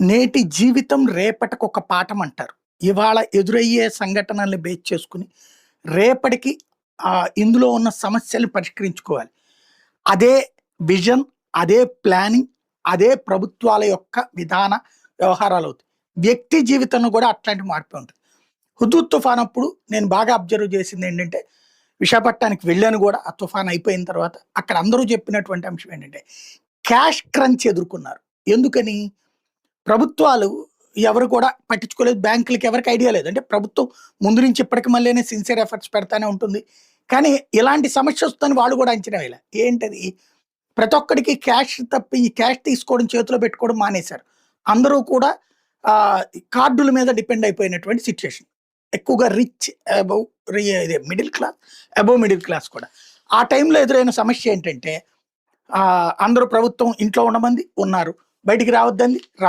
నేటి జీవితం రేపటికి ఒక పాఠం అంటారు ఇవాళ ఎదురయ్యే సంఘటనల్ని బేస్ చేసుకుని రేపటికి ఇందులో ఉన్న సమస్యలు పరిష్కరించుకోవాలి. అదే విజన్ అదే ప్లానింగ్ అదే ప్రభుత్వాల యొక్క విధాన వ్యవహారాలు అవుతాయి వ్యక్తి జీవితంలో కూడా అట్లాంటి మార్పు ఉంటుంది. హుదూద్ తుఫాన్ అప్పుడు నేను బాగా అబ్జర్వ్ చేసింది ఏంటంటే విశాఖపట్నానికి వెళ్ళాను కూడా ఆ తుఫాన్ అయిపోయిన తర్వాత అక్కడ అందరూ చెప్పినటువంటి అంశం ఏంటంటే క్యాష్ క్రంచ్ ఎదుర్కొన్నారు. ఎందుకని? ప్రభుత్వాలు ఎవరు కూడా పట్టించుకోలేదు. బ్యాంకులకి ఎవరికి ఐడియా లేదు. అంటే ప్రభుత్వం ముందు నుంచి ఇప్పటికి మళ్ళీ సిన్సియర్ ఎఫర్ట్స్ పెడతానే ఉంటుంది. కానీ ఇలాంటి సమస్య వస్తుందని వాళ్ళు కూడా అంచనా వేయాలి. ఏంటది? ప్రతి ఒక్కడికి క్యాష్ తప్పి ఈ క్యాష్ తీసుకోవడం చేతిలో పెట్టుకోవడం మానేశారు. అందరూ కూడా కార్డుల మీద డిపెండ్ అయిపోయినటువంటి సిచ్యుయేషన్. ఎక్కువగా రిచ్ అబౌవ్ ఇదే middle class above middle class కూడా. ఆ టైంలో ఎదురైన సమస్య ఏంటంటే అందరూ ప్రభుత్వం ఇంట్లో ఉండమంది ఉన్నారు. బయటికి రావద్దంది రా